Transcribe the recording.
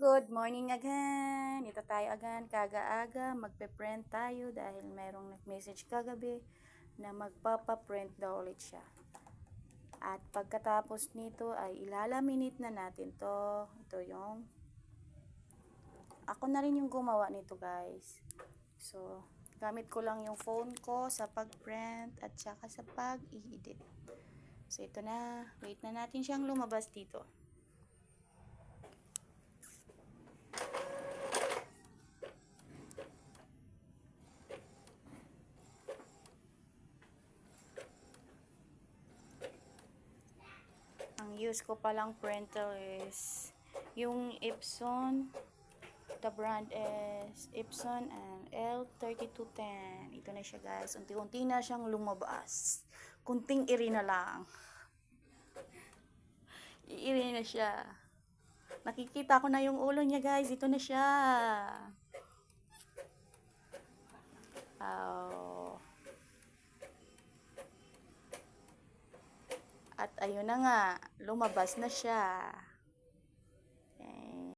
good morning again. Ito tayo again, kaga-aga. Magpe-print tayo dahil mayroong nag-message kagabi na magpapa-print daw ulit siya. At pagkatapos nito ay ilalaminate na natin to. Ito yung ako na rin yung gumawa nito guys. So, gamit ko lang yung phone ko sa pag-print at saka sa pag-i-edit. So, ito na. Wait na natin siyang lumabas dito. Use ko palang printer is yung Epson. The brand is Epson and L3210. Ito na siya guys. Unti-unti na siyang lumabas. Kunting iri na lang. Iiri na siya. Nakikita ko na yung ulo niya guys. Ito na siya. ayun na nga, lumabas na siya. Eh,